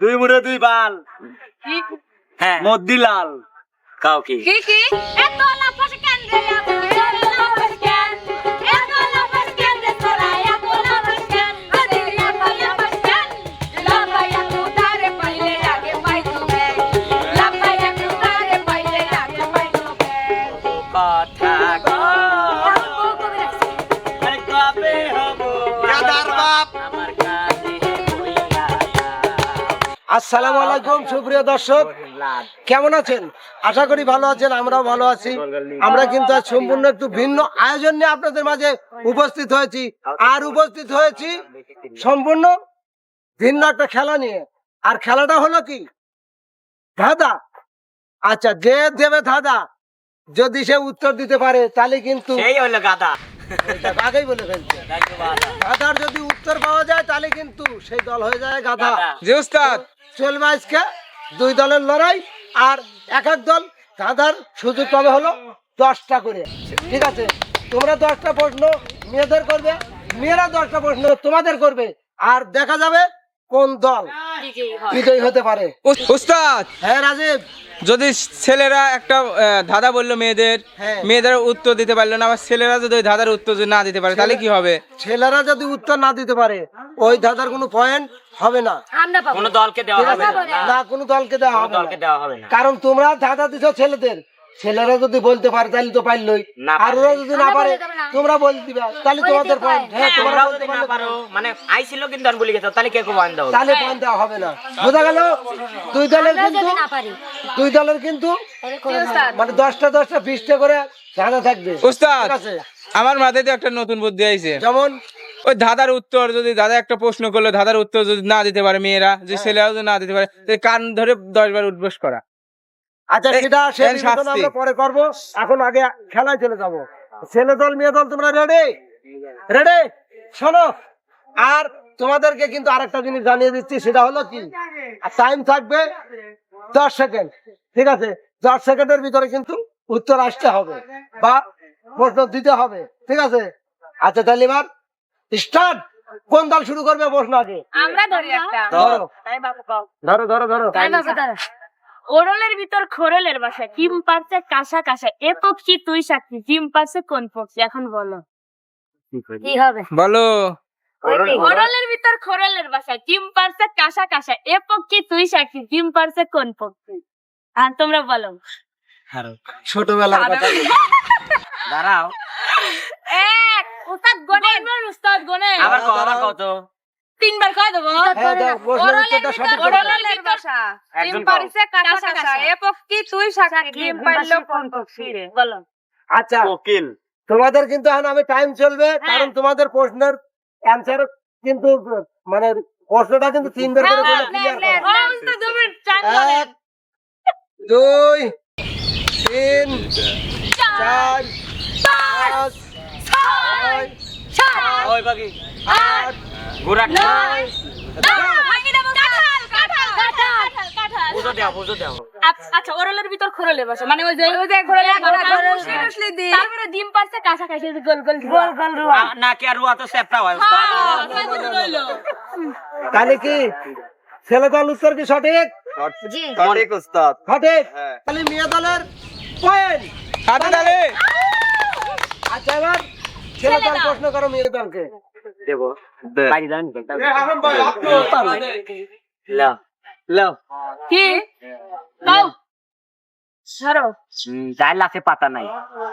দুই মুড়ে দুই বাল। হ্যাঁ। মদ্দি লাল কাউকে কি কি? এত লাফাস কেন আসসালামু আলাইকুম, সুপ্রিয় দর্শক। কেমন আছেন? আশা করি ভালো আছেন, আমরাও ভালো আছি। আমরা কিন্তু আজ সম্পূর্ণ একটু ভিন্ন আয়োজন নিয়ে আপনাদের মাঝে উপস্থিত হয়েছি। আর উপস্থিত হয়েছি সম্পূর্ণ ভিন্ন একটা খেলা নিয়ে। আর খেলাটা হলো কি? ধাঁধা। আচ্ছা যে দেবে ধাঁধা, যদি সে উত্তর দিতে পারে, তাহলে কিন্তু সেই হলো গাদা আগেই বলে ফেলছে। গাধার যদি উত্তর পাওয়া যায় তাহলে কিন্তু সেই দল হয়ে যায় গাধা। যে উস্তাদ। চলবে আজকে দুই দলের লড়াই আর এক এক দল গাধার সুযোগ পাবে হলো দশটা করে। ঠিক আছে তোমরা দশটা প্রশ্ন মেয়েদের করবে মেয়েরা দশটা প্রশ্ন তোমাদের করবে আর দেখা যাবে কোন দল? বিজয়ী হতে পারে। উস্তাদ! হ্যাঁ রাজীব। যদি ছেলেরা একটা ধাঁধা বলল মেয়েদের হ্যাঁ। মেয়েদের উত্তর দিতে পারল না আবার ছেলেরা যদি ওই ধাঁধার উত্তর যদি না দিতে পারে তাহলে কি হবে? ছেলেরা যদি উত্তর না দিতে পারে ওই ধাঁধার কোনো পয়েন্ট হবে না। কোনো দলকে দেওয়া হবে না। কোনো দলকে দেওয়া হবে না। দেওয়া হবে না। কারণ তোমরা ধাঁধা দিছো ছেলেদের। ছেলেরা যদি বলতে পারে তাহলে তো পারলই। আর ওরা যদি না পারে। তোমরা বলতে দিবা। তাহলে তোমাদের। পয়েন্ট হ্যাঁ হ্যাঁ, তোমরা বলতে যদি না পারো। মানে আইছিল কিন্তু আমি বলে গেছো তাহলে কে কোন দাও তাহলে পয়েন্ট দেওয়া হবে না। বোঝা গেল? দুই দলের কিন্তু যদি না পারি। দুই দলের কিন্তু মানে দশটা দশটা বিশটা করে ধাঁধা থাকবে। উস্তাদ আমার মাথায় তো একটা নতুন বুদ্ধি আইছে। যেমন ওই ধাঁধার উত্তর যদি দাদা একটা প্রশ্ন করল ধাঁধার উত্তর যদি না দিতে পারে মেয়েরা হ্যাঁ। যে ছেলেরাও যদি না দিতে পারে তাহলে কান ধরে দশ বার উঠবোস করা। আচ্ছা সেটা সে বিবেচনা আমরা পরে করব। এখন আগে খেলায় চলে যাব। ছেলে দল মেয়ে দল তোমরা রেডি রেডি শোনো আর তোমাদেরকে কিন্তু আরেকটা জিনিস জানিয়ে দিচ্ছি সেটা হলো কি? টাইম থাকবে দশ সেকেন্ড ঠিক আছে? দশ সেকেন্ডের ভিতরে কিন্তু উত্তর আসতে হবে বা প্রশ্ন দিতে হবে ঠিক আছে? আচ্ছা তাহলে এবার স্টার্ট কোন দল শুরু করবে প্রশ্ন আগে? আমরা ধরি একটা। ধরো। তাই বাবু কও ধরো ধরো ধরো। ওরলের ভিতর খোরলের বাসা কিম পারছে কাঁসা কাঁসা। এ পক্ষী তুই সাক্ষী কিম পারছে কোন পক্ষী এখন বলো। কি হবে? বলো। ওরলের ভিতর খোরলের বাসা কিম পারছে কাঁসা কাঁসা। এ পক্ষী তুই সাক্ষী কিম পারছে কোন পক্ষী আর তোমরা বলো। ছোটবেলার কথা। দাঁড়াও। এক উস্তাদ গনেন উস্তাদ গনেন আবার কও আবার কও তো। তিনবার কয় দেবো। হ্যাঁ আচ্ছা কোকিল। তোমাদের কিন্তু এখন আমি টাইম চলবে হ্যাঁ। কারণ তোমাদের প্রশ্নের অ্যান্সার কিন্তু মানে প্রশ্নটা কিন্তু তিনবার করে টাইম বলেন এক দুই তিন চার পাঁচ ছয় ছয় বাকি। আট আচ্ছা, ওরলের ভিতর খোরলে বসে। মানে ওই যে ওই যে খোরলে তারপরে ডিম পারছে কাঁচা কাঁচা গোল গোল গোল গোল না- না কে রুয়া তো সেপটা হয় তাহলে কি? ছেলে দল উত্তর কি সঠিক? জি। সঠিক উস্তাদ। সঠিক। হ্যাঁ। তাহলে মেয়ে দলের পয়েন্ট। হাতে তালে আচ্ছা এবার ছেলে দল। প্রশ্ন করো মেয়ে দলকে। দেবো। বাইরে দাও লাও লাও কি? তাও সরো। ডাল আছে পাতা নাই।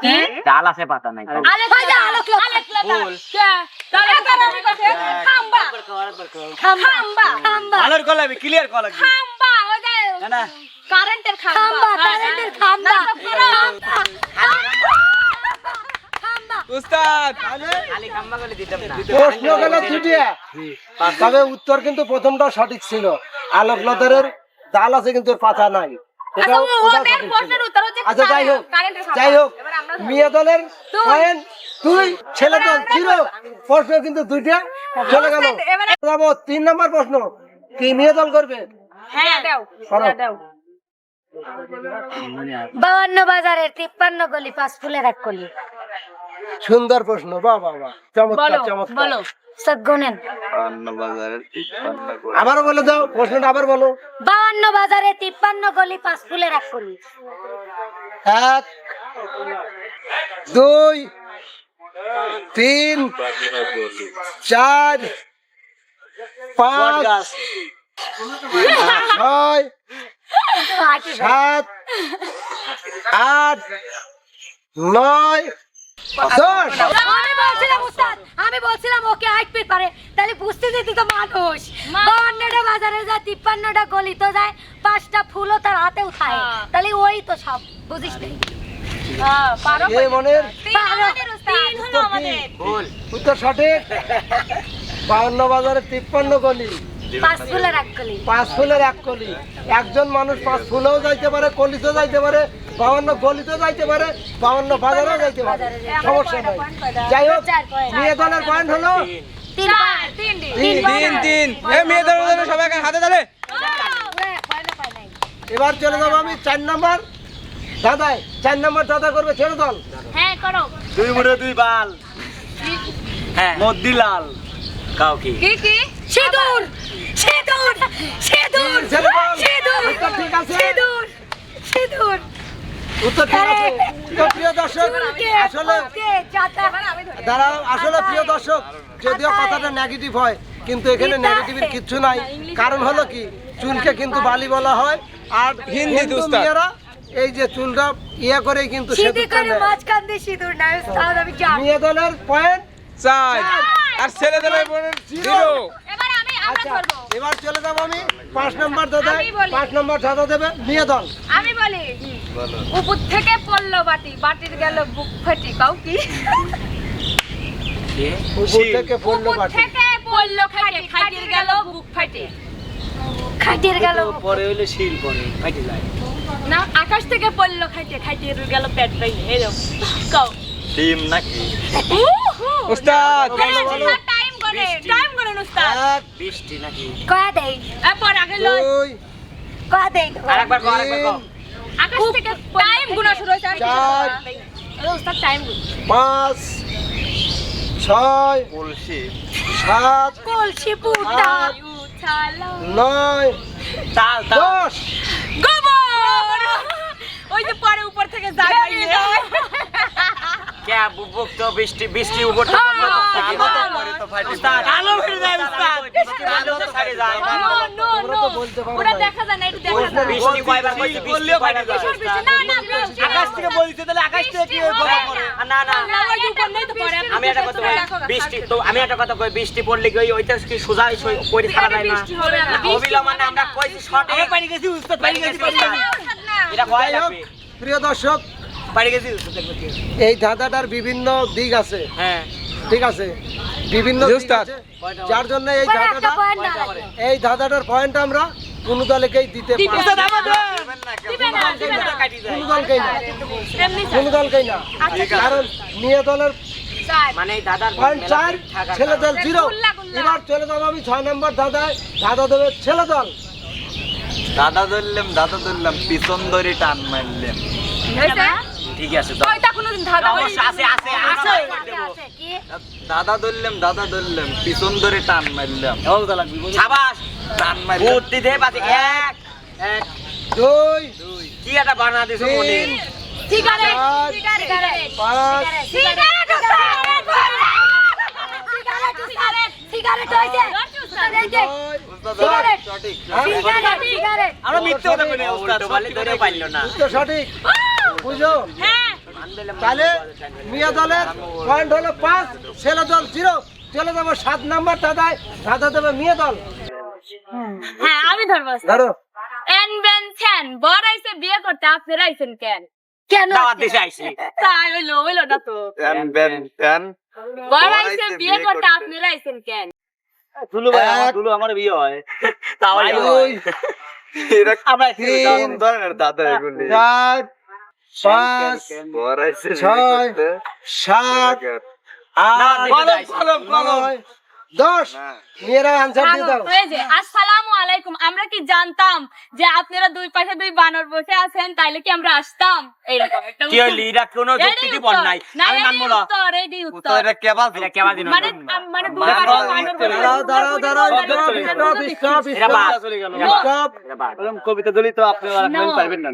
কি? ডাল আছে পাতা নাই। আলে খাজা আলে খাজা ফুল। কে? তারে তারে আমি কাছে খাম্বা। খাম্বা খাম্বা। ভালোর কলাবি ক্লিয়ার কলা খাম্বা ওই যে না না। কারেন্টের খাম্বা। কারেন্টের খাম্বা। উস্তাদ! খালি খাম্বা করে দিতাম না। প্রশ্ন গেল দুটিয়া তবে উত্তর কিন্তু প্রথমটা সঠিক ছিল। আলোক লতারের ডাল আছে কিন্তু পাতা নাই। আচ্ছা ছিল। আচ্ছা যাই হোক। যাই হোক মেয়ে দলের দুই। ছেলে দল জিরো। প্রশ্ন কিন্তু দুইটা। চলে গেল। যাব। তিন নম্বর প্রশ্ন। কি মেয়ে দল করবে? হ্যাঁ দাও বাউান্ন বাজারের তিপ্পান্ন গলি পাঁচ ফুলের এক কলি। সুন্দর প্রশ্ন বাহ বাহ চমৎকার চমৎকার। বলে। দাও প্রশ্নটা আবার বলো। বাউান্ন বাজারে তিপ্পান্ন গলি পাঁচ এক দুই তিন চার পাঁচ ছয় সাত আট নয় আমি বলছিলাম উস্তাদ আমি বলছিলাম ওকে হাইট পিট পারে। তাহলে বুঝতে দিতি তো মানুষ। বাউান্নটা বাজারে যায় তিপ্পান্নটা গলি তো যায় পাঁচটা ফুলও তার হাতে উঠায়। তাহলে ওই তো সব বুঝিস নি? এ মনের? পারো। ভুল। উত্তর সঠিক। বাউন্ন বাজারে তিপ্পান্ন গলি। পাঁচ ফুলের এক গলি পাঁচ ফুলের এক কলি। একজন মানুষ পাঁচ ফুলেও যাইতে পারে কলিতেও যাইতে পারে বাউন্ন গলিতেও যাইতে পারে বাউন্ন বাজারেও যাইতে পারে। সমস্যা নাই। যাই হোক মেয়ে দলের পয়েন্ট হলো? তিন তিন মেয়ে ধরো ধরো সবাই এখানে হাতে তালে এবার চলে যাব আমি চার নম্বর। দাদাই চার নম্বর দাদা করবে ছেড়ে দল। হ্যাঁ করো। দুই মুড়ে দুই বাল। হ্যাঁ। মদ্দি লাল কাউ কি কি কি? সিঁদুর সিঁদুর সিঁদুর ছেড়ে দল সিঁদুর উত্তর ঠিক আছে। সিঁদুর সিঁদুর। উত্তর তো প্রিয় দর্শক আসলে দাঁড়াও আসলে প্রিয় দর্শক যদিও কথাটা নেগেটিভ হয় কিন্তু এখানে নেগেটিভের কিচ্ছু নাই। কারণ হলো কি? চুলকে কিন্তু বালি বলা হয়। আর হিন্দি এই যে চুলটা ইয়ে করে কিন্তু সিঁদুর করে মাঝখান দিয়ে সিঁদুর নাই আমি জানি মেয়ে পয়েন্ট চার। আর ছেলে দেবে জিরো। এবার আমি আমরা আচ্ছা এবার চলে যাব আমি। পাঁচ নম্বর দাদা পাঁচ নম্বর দাদা দেবে মেয়ে দল। আমি বলি উপর থেকে পড়ল বাটি বাটির গেল বুক ফাটি কাউ কি? উপর থেকে পড়ল উপর বাটি। থেকে পড়ল খাটি খাটির গেল বুক ফাটি। খাটির গেল পরে হইলে শিল পরে ফাইটে যায়। না আকাশ থেকে পড়ল খাইতে খাইতে গেল পেট পাই এরকম। কাউ? ডিম নাকি? উস্তাদ টাইম করে টাইম করে উস্তাদ বৃষ্টি নাকি? কয়া দেই। এরপর আগে লই কয়া দেই। আরেকবার কর আরেকবার কর। আকাশ থেকে টাইম গুনা শুরু হয়েছে আর চার। আরে উস্তাদ টাইম গুন পাঁচ। ছয়। কলসি। সাত। কলসি পুটা নয়। তাল তাল দশ গোবর ওই যে পরে উপর থেকে যায় কে এটা আমি একটা কথা কই বৃষ্টি পড়লে কি ওই ওইটা কি সোজা কই ছাড়া যায় না বৃষ্টি হবে না অবিলা মানে আমরা কইছি গেছি এটা কয় প্রিয় দর্শক এই ধাঁধাটার বিভিন্ন দিক আছে। হ্যাঁ। ঠিক আছে? বিভিন্ন যার জন্য এই ধাঁধাটা এই ধাঁধাটার পয়েন্ট আমরা কোন দলকেই দিতে পারি কোন দলকেই না। কোন দলকেই না। কারণ মেয়ে দলের মানে দাদার পয়েন্ট চার ছেলে দল জিরো। এবার চলে যাব আমি ছয় নম্বর দাদায় দাদা দেবে ছেলে দল। দাদা ধরলাম দাদা ধরলাম পিছন ধরে টান মারলাম। ঠিক আছে কোনোদিন ধাঁধা আছে আছে আছে আছে, আছে, দাদা ধরলাম দাদা ধরলাম। পিছন ধরে টান মারলাম। সাবাস! টান মারলাম। বুদ্ধি দে পাতি এক এক দুই কি একটা বানা দিছো মনি পাঁচ সিগারেট সিগারেট। আমরা মিথ্যে কথা বলি উস্তাদ ধরে পাইলো না। সঠিক। বুঝো? হ্যাঁ তাহলে মিয়া দলের পয়েন্ট হলো পাঁচ ছেলে দল জিরো। চলে যাব সাত নাম্বার দাদায় দাদা দেবে মেয়ে দল। হ্যাঁ আমি ধরবো ধরো। এন বেন বিয়ে করতে আপনারা আইছেন কেন? কেন? দাওয়াত দিছে আইছি। তাই হইল হইল না তো। টান বেন টান বড় বড় আইছে আইছে বিয়ে বিয়ে করতে করতে। আপনারা আইছেন কেন? দুলু ভাই আমার দুলু আমার বিয়ে হয়। তাহলে আমরা দাদা এগুলি পাঁচ ছয় সাত আট কলম, কলম, কলম। নয় দশ মেয়েরা আনসার দিয়ে দাও আসসালামু আলাইকুম আমরা কি জানতাম যে আপনারা দুই পাশে দুই বানর বসে আছেন তাইলে কি আমরা আসতাম এইরকম একটা কি হইলি এরা কোনো যুক্তি দিব নাই আমি মানবো না উত্তর এইডি উত্তর এটা কেবা এটা কেবা দিন মানে মানে দুই পাশে বানর বসে দাঁড়াও দাঁড়াও দাঁড়াও স্টপ স্টপ স্টপ এরা বাদ স্টপ এরা বাদ কবিতা দলি তো আপনি পারবেন না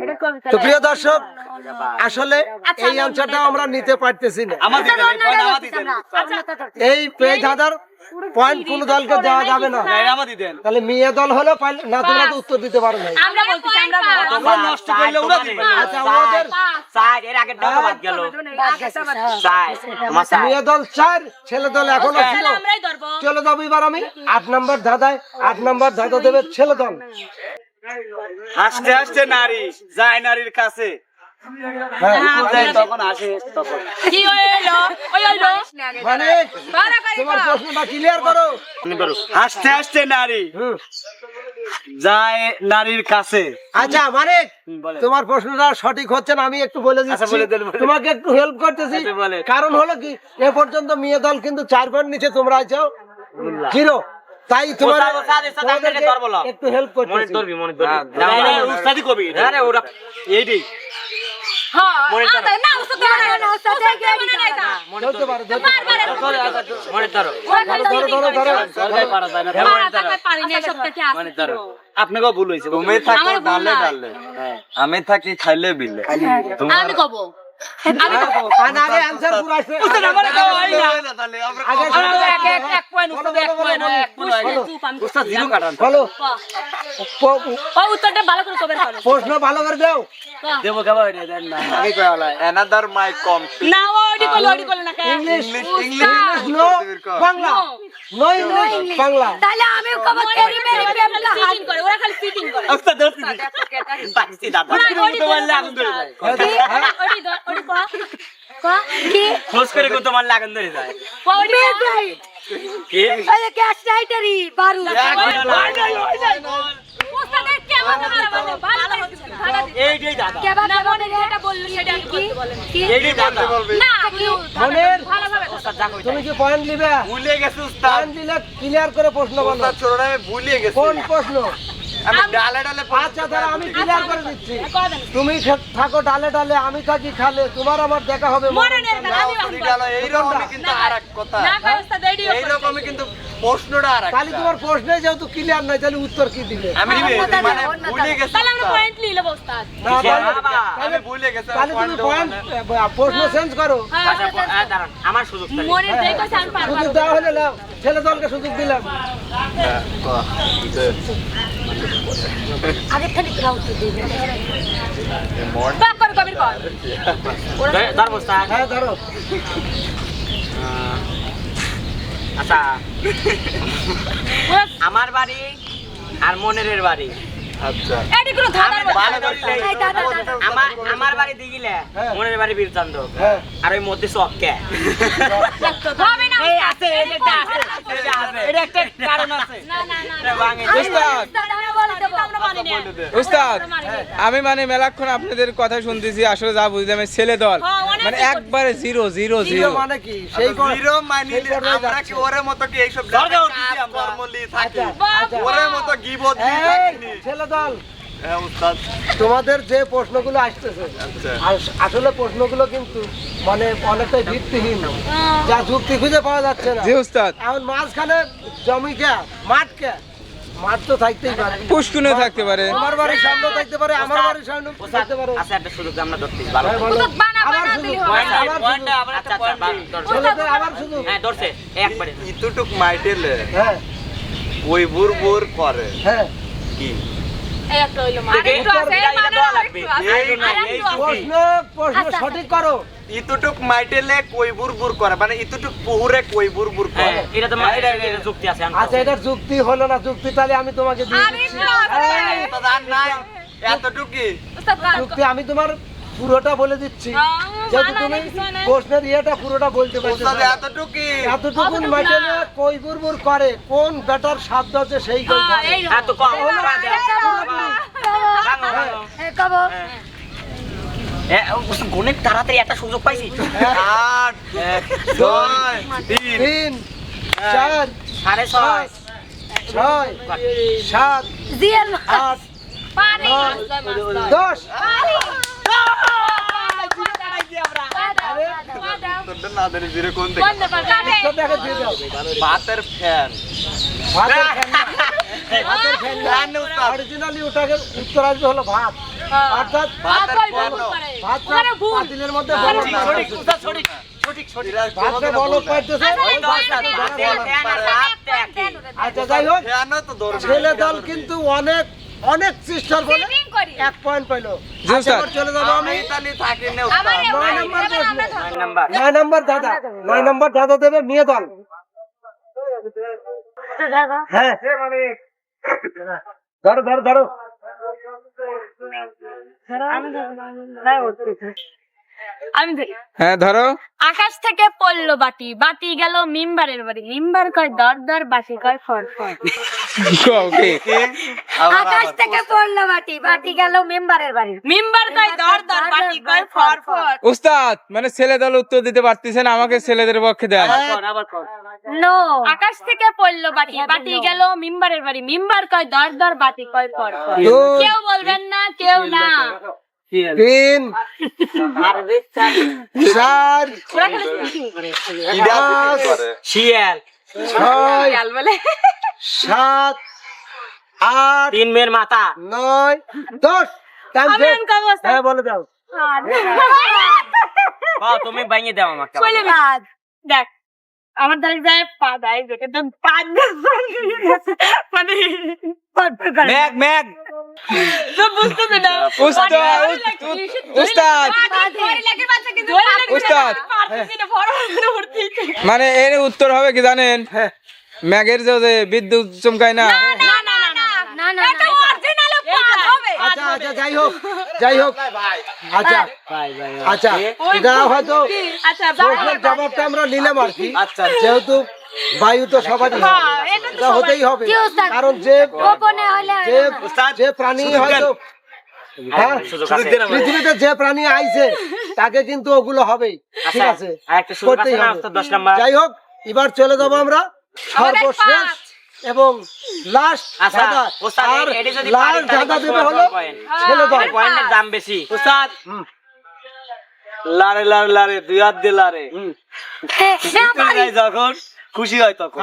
তো প্রিয় দর্শক আসলে এই আনসারটা আমরা নিতে পারতেছি না আমার এই পেজ পয়েন্ট কোন দলকে দেওয়া যাবে না। তাহলে মেয়ে দল হলো না তোমরা তো উত্তর দিতে পারো না আমরা বলতেছি আমরা নষ্ট করলে ওরা দিবে। আচ্ছা আমাদের স্যার এর আগের টাকা বাদ গেল। স্যার আমার স্যার। মেয়ে দল চার ছেলে দল এখনও ছিল। তাহলে আমরাই ধরবো। চলে যাব এবার আমি। আট নম্বর ধাঁধায় আট নম্বর ধাঁধা দেবে ছেলে দল। হাসতে হাসতে নারী যায় নারীর কাছে। হ্যাঁ কি মানে ক্লিয়ার করো হাসতে হাসতে নারী। যায় নারীর কাছে। আচ্ছা মানে তোমার প্রশ্নটা সঠিক হচ্ছে না আমি একটু বলে আচ্ছা, দিচ্ছি। তোমাকে একটু হেল্প করতেছি। আচ্ছা, কারণ হলো কি এ পর্যন্ত মেয়ে দল কিন্তু চার পয়েন্ট নিচে তোমরা আছো। জিরো তাই তোমার। একটু হেল্প মনে করতেছি। মনে এইটাই হ্যাঁ আ, না উস্তাদ তো নাই উস্তাদ তো নাই তা ধরতে পারো ধরতে পারো। ধরো ওরা খালি ধরো। ধরো। ধরো সরকার পারা যায় না মারা তাকে পারি না সব থেকে আসে ধরো। আপনাকেও ভুল হয়েছে। ডালে আমি থাকি খাইলে বিলে। আমি কব। প্রশ্ন ভালো করে দাও দেবো কেবা এটা দেন না আগে কয়লা অ্যানাদার মাই কম না ওডি কল ওডি কল না কে English English no Bangla no English Bangla তাহলে আমি কব তেরি মেরি প্রেম কাহানি করে ওরা খালি ফিটিং করে উস্তাদ ধরছি পাইছি দাদা ওরা বললে আগুন ধরে যায় ওডি ধর ওডি কো কি খোঁজ করে কো তোমার লাগান ধরে যায় কো ওডি কি এই গ্যাস লাইটারি বারু উস্তাদের কেমন মারা বলে ভালো এইটাই দাদা কেবা কেবা মনে যেটা বলল সেটা আমি বলতে বলেন না মনের তুমি কি পয়েন্ট নিবে? ভুলে গেছি উস্তাদ। পয়েন্ট দিলে ক্লিয়ার করে প্রশ্ন বলো। উস্তাদ ছোটটা আমি ভুলে গেছি। কোন প্রশ্ন? আমি ডালে ডালে আচ্ছা আমি ক্লিয়ার করে দিচ্ছি। তুমি থাকো ডালে ডালে আমি থাকি খালে তোমার আমার দেখা হবে মনে আমি গেল কিন্তু আর এক কথা। না কিন্তু প্রশ্নটা আর তাহলে তোমার প্রশ্নে যেহেতু ক্লিয়ার নাই তাহলে উত্তর কি দিবে আমি মানে ভুলে গেছি তাহলে আমরা পয়েন্ট নিয়ে নেব উস্তাদ না, তাহলে- আমি ভুলে গেছি তাহলে তুমি পয়েন্ট প্রশ্ন চেঞ্জ করো। আচ্ছা দাঁড়ান আমার সুযোগ। মনে যেই কইছে আমি পারব সুযোগ দেওয়া হলে নাও ছেলে দলকে সুযোগ দিলাম। আগে থেকে গ্রাউন্ড তো দিবে বাপ করে কবির কর। ধর- ধরবো হ্যাঁ ধরো। আচ্ছা। আমার বাড়ি আর মনের বাড়ি। আচ্ছা। কোনো ধাঁধার মতো এই দাদা দাদা আমার আমার বাড়ি দিগিলে। মনের বাড়ি বীরচন্দ্র আর ওই মধ্যে চককে হবে না এই আছে এটা আছে। এটা আছে। এটা একটা কারণ আছে। না না না উস্তাদ। আমি মানি না উস্তাদ আমি মানে মেলাক্ষণ আপনাদের কথা শুনতেছি আসলে যা বুঝলাম ছেলে দল। হ্যাঁ, মানে একবারে জিরো জিরো জিরো মানে কি? সেই জিরো মাইনিলে আমরা কি ওরে মতো কি এইসব থাকি? আচ্ছা, আচ্ছা। ওরে মতো গিবত ছেলে দল হ্যাঁ তোমাদের যে প্রশ্নগুলো আসতেছে আচ্ছা। আসলে প্রশ্নগুলো কিন্তু মানে অনেকটাই ভিত্তিহীন। যা যুক্তি খুঁজে পাওয়া যাচ্ছে না। জি উস্তাদ। এখন মাঝখানে জমি কে? মাঠ কে? মাঠ তো থাকতেই পারে। পুষ্কুনে থাকতে পারে। তোমার বাড়ির সামনে থাকতে পারে আমার বাড়ির সামনে থাকতে পারে। আছে একটা সুযোগ আমরা ধরতেছি ভালো হ্যাঁ, আবার আবার হ্যাঁ ধরছে একবারে ইতুটুক মাইটেলে হ্যাঁ। ওই বুর বুর করে। হ্যাঁ। কি? সঠিক করো ইতুটুক মাইটেলে কই বুর বুর করে মানে ইতুটুক পুহুরে কই বুর বুর হ্যাঁ করে এটা তো যুক্তি আছে আচ্ছা এটার যুক্তি হলো না যুক্তি তাহলে আমি তোমাকে দিয়ে দিচ্ছি এতটুকু যুক্তি আমি তোমার পুরোটা বলে দিচ্ছি। হ্যাঁ, মানা তুমি। প্রশ্নের ইয়েটা পুরোটা বলতে পারছ না। মেটেলে কই বুরবুর করে কোন বেটার সাধ্য আছে সেই হ্যাঁ। এই হ্যাঁ অনেক তাড়াতাড়ি একটা সুযোগ পাইছি। আট ছয় তিন চার সাড়ে ছয়। ছয় সাত আট দশ। ভাতের ফ্যান। অরিজিনালি ওটাকে হলো ভাত। অর্থাৎ ভাতের মধ্যে আচ্ছা যাই হোক। ছেলে দল কিন্তু অনেক অনেক চেষ্টার করে। এক পয়েন্ট পাইলো। আচ্ছা, চলে যাব আমি। নয় নম্বর নয় নম্বর। দাদা নয় নম্বর দাদা দেবে নিয়ে দল হ্যাঁ। ধরো ধরো ধরো। আমি ধরি। হ্যাঁ ধরো। আকাশ থেকে পড়ল বাটি বাটি গেল মিম্বারের বাড়ি। মিম্বার কয় দর দর বাটি কয় ফর ফর। ওকে। আকাশ থেকে পড়ল বাটি বাটি গেল মেম্বারের বাড়ি। মিম্বার কয় দর দর বাটি কয় ফর ফর। উস্তাদ মানে ছেলে দল উত্তর দিতে পারতেছেন আমাকে ছেলেদের পক্ষে দেন কর, আবার কর। নো আকাশ থেকে পড়ল বাটি বাটি গেল মিম্বারের বাড়ি। মিম্বার কয় দর দর বাটি কয় ফর ফর। কেউ বলবেন না কেউ না। তিন চার শিয়াল ছয় সাত আট তিন মেয়ের মাথা নয় দশ হ্যাঁ বলে দাও তুমি ভাঙিয়ে দাও আমাকে দেখ আমার দ্বারা যায় পা দেয় যেটা তো পা মানে ম্যাগ ম্যাগ তো বুঝতে তো না উস্তাদ উস্তাদ উস্তাদ মানে এর উত্তর হবে কি জানেন হ্যাঁ ম্যাগের যে যে বিদ্যুৎ চমকায় না না না না আচ্ছা আচ্ছা যাই হোক যাই হোক। আচ্ছা আচ্ছা এটা হয়তো আচ্ছা জবাবটা আমরা নিলাম আর কি। আচ্ছা যেহেতু বায়ু তো সবারই হয়। এটা হতেই হবে। কারণ যে প্রাণী হয়তো হ্যাঁ পৃথিবীতে যে প্রাণী আইছে তাকে কিন্তু ওগুলো হবেই। ঠিক আচ্ছা, আছে করতেই হবে। যাই হোক এবার চলে যাব আমরা সর্বশেষ এবং লাস্ট আচ্ছা, আর এটি যদি পারি লাস্ট তাহলে দেবে হলো ছেলে দল। পয়েন্টের দাম বেশি। উস্তাদ লারে লারে লারে দুই হাত দিয়ে লারে। যখন খুশি হয় তখন।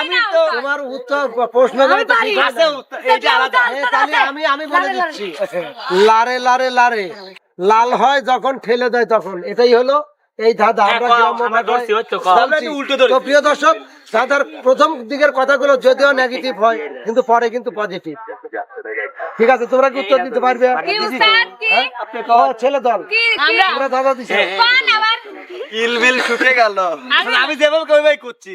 আমি তো তোমার উত্তর প্রশ্ন দেবে তো ঠিক আছে আছে আলাদা। তাহলে আমি আমি বলে দিচ্ছি। লারে লারে লারে। লাল হয় যখন ঠেলে দেয় তখন। এটাই হলো এই দাদা হ্যাঁ, আমরা আমরা। আমরা প্রিয় দর্শক দাদার প্রথম দিকের কথাগুলো যদিও নেগেটিভ হয় কিন্তু পরে কিন্তু পজিটিভ ঠিক আছে তোমরা কি উত্তর দিতে পারবে? হ্যাঁ? ছেলে দল। তোমরা দাদা দিছে। ইল বিল শুকে গেল। আমি যেভাবে কই ভাই করছি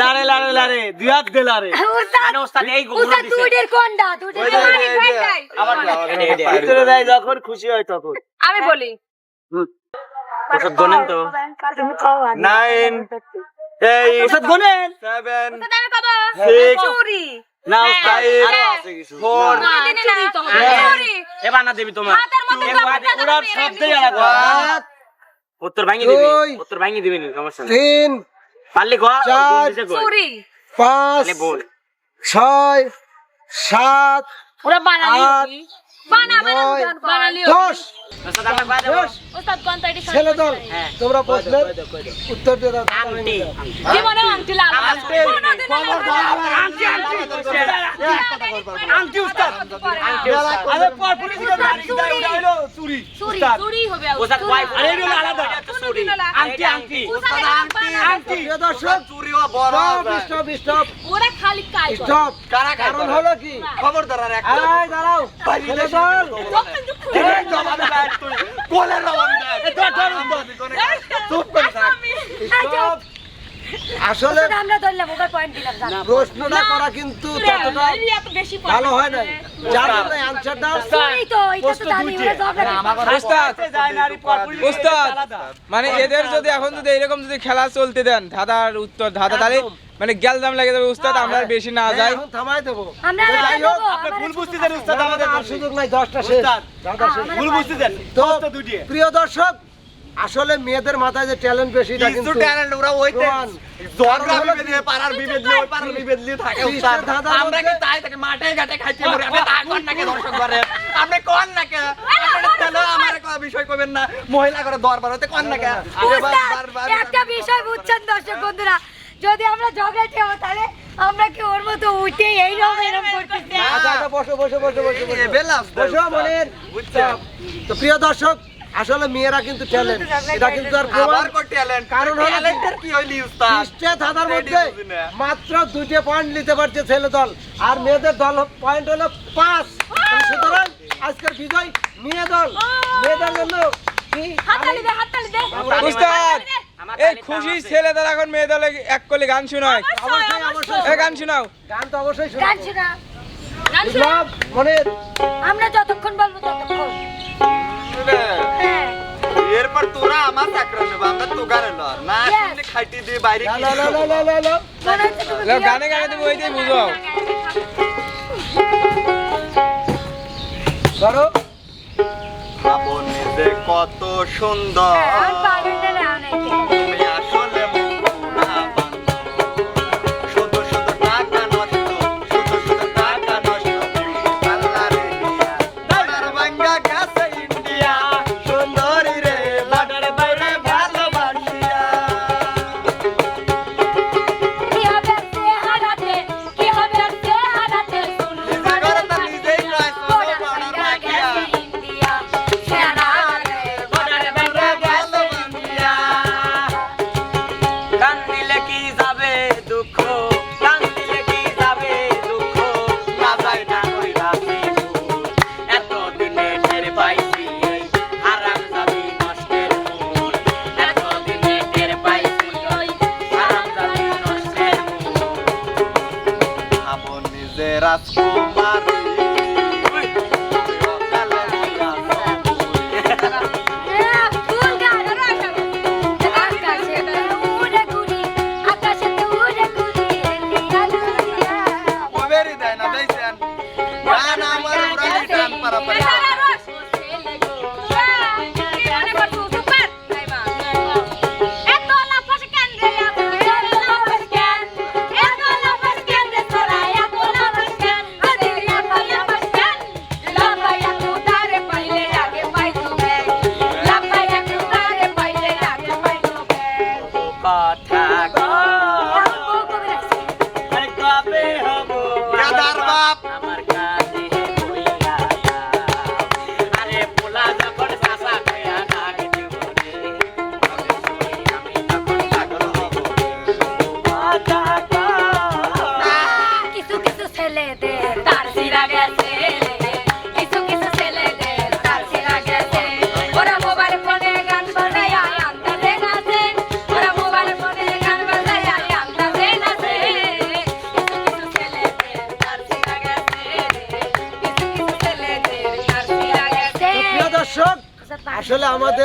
লারে লারে লারে দুই হাত দিয়ে লারে। মানে উস্তাদ এই গুলো দিছে। কোনটা কোনটা? আবার ভিতরে যখন খুশি হয় তখন। আমি বলি। উস্তাদ গোনেন তো। নাইন। এইট উস্তাদ গোনেন। সেভেন সিক্স চুরি। না ফাইভ ফোর এবার না দেবি তোমার। ওরা এক, উত্তর ভাঙিয়ে দিবি দুই, উত্তর ভাঙিয়ে দিবি না সমস্যা তিন পারলি কো? চার, পাঁচ ছয় সাত ওরা বানালি তোমরা প্রশ্নের উত্তর দিয়ে দাও আংটি উস্তাদ। চুরি। চুরি চুরি হবে উস্তাদ কয় আরে এটা আলাদা। এটা তো চুরি আংটি আংটি। উস্তাদ আংটি প্রিয় দর্শক চুরি ও বড় স্টপ স্টপ স্টপ। ওরা খালি কাজ করে। স্টপ। কারা কারণ হলো কি? খবরদার আর একটা এই দাঁড়াও। ছেলে দল। এই জবাব দেয় তুই কোলের জবাব দেয়। এটা ধর চুপ করে থাক। স্টপ। আসলে আমরা ধরলাম ওকে পয়েন্ট দিলাম জানো। প্রশ্নটা করা কিন্তু ততটা বেশি ভালো হয় নাই। যার জন্য অ্যানসারটা চুরি তো এটা তো জানি ওরা জবাব। উস্তাদ না উস্তাদ মানে এদের যদি এখন যদি এরকম যদি খেলা চলতে দেন ধাঁধার উত্তর ধাঁধা তাহলে মানে গ্যালদাম লেগে যাবে উস্তাদ আমরা বেশি না যাই। এখন থামাই দেবো। আমরা যাই হোক। আপনি ভুল বুঝতেছেন উস্তাদ আমাদের আর সুযোগ নাই দশটা শেষ। উস্তাদ, দাদা শেষ ভুল বুঝতেছেন তো দশটা দুটিয়ে প্রিয় দর্শক আসলে মেয়েদের মাথায় যে ট্যালেন্ট বেশি এটা কিছু কিন্তু ট্যালেন্ট ওরা কারণ হলো বিবেদ নিয়ে পাড়ার বিবেদ নিয়ে ওই পাড়ার নিয়ে থাকে উস্তাদ। আমরা কি তাই থাকে মাঠে ঘাটে খাইতে মরি আপনি তা কর নাকি দর্শক করে আপনি কোন নাকি? আপনি তাহলে আমার কোনো বিষয় কইবেন না। মহিলা করে দরবার হতে কোন নাকি? আপনি বার- উস্তাদ, বার- বার- একটা বিষয় বুঝছেন দর্শক বন্ধুরা যদি আমরা ঝগড়াটে হব তাহলে আমরা কি ওর মতো উঠে এইরকম এরকম করতেছি? আচ্ছা আচ্ছা বসো বসো বসো বসো বসো। বসো মনের? তো প্রিয় দর্শক আসলে মেয়েরা কিন্তু ট্যালেন্ট এটা কিন্তু আর প্রমাণ কারণ হলো কি- ট্যালেন্টের কি হইলি উস্তাদ? ত্রিশটা ধাঁধার মধ্যে মাত্র দুইটা পয়েন্ট নিতে পারছে ছেলে দল। আর মেয়েদের দল পয়েন্ট হলো পাঁচ। সুতরাং আজকের বিজয় মেয়ে দল। মেয়েদের জন্য কি হাততালি দে হাততালি দে। উস্তাদ এই খুশি ছেলে ছেলেদের এখন মেয়ে দলে এক কলি গান শোনায়। গান শোনাও। গান তো অবশ্যই শুনব। গান শোনা। গান শোনা। বিপ্লব, মনের। আমরা যতক্ষণ বলব ততক্ষণ। এরপর তোরা আমার চাকরি নেব আমরা তো গানে লর না শুনলে খাইটি দিয়ে বাইরে কি লা লা লা লা লা লা। মনে হচ্ছে তুমি লো, গানে গানে তুমি ওইটাই বুঝো ধরো ভাবনি যে কত সুন্দর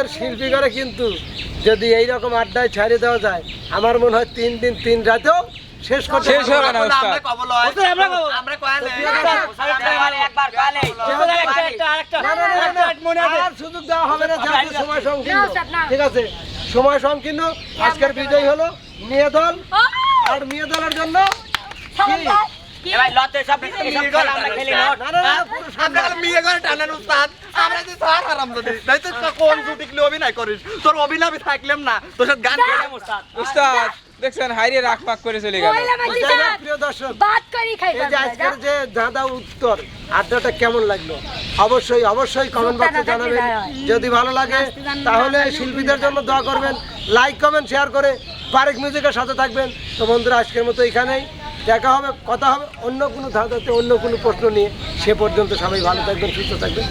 আমাদের শিল্পীগড়ে কিন্তু যদি এই রকম আড্ডায় ছাড়িয়ে দেওয়া যায় আমার মনে হয় তিন দিন তিন রাতেও শেষ করতে শেষ হবে না। আমরা কবল হয়। আমরা কয়ালে। একবার না, না। আর সুযোগ দেওয়া হবে না যেহেতু সময় সংকীর্ণ। ঠিক আছে। সময় সংকীর্ণ। আজকের বিজয় হলো মেয়ে দল। আর মেয়ে দলের জন্য? এবার লতে সব সব খেলা আমরা খেলি না না, না, না, পুরো আমরা সামনে। করে টানেন উস্তাদ। আমরা যে সার হারাম যদি। তাই তো তো কোন জুটি গুলো অভিনয় করিস? তোর অভিনয় থাকলাম না। তোর সাথে গান গেলাম উস্তাদ। উস্তাদ দেখছেন হাইরে রাখ পাক করে চলে গেল। প্রিয় দর্শক বাদ করি খাই এই যে আজকের যে। দাদা উত্তর আড্ডাটা কেমন লাগল? অবশ্যই অবশ্যই কমেন্ট বক্সে জানাবেন। যদি ভালো লাগে তাহলে শিল্পীদের জন্য দোয়া করবেন লাইক কমেন্ট শেয়ার করে পারেক মিউজিকের সাথে থাকবেন। তো বন্ধুরা আজকের মতো এখানেই। দেখা হবে, কথা হবে, অন্য কোনো ধাঁধাতে অন্য কোনো প্রশ্ন নিয়ে সে পর্যন্ত সবাই ভালো থাকবেন, সুস্থ থাকবেন।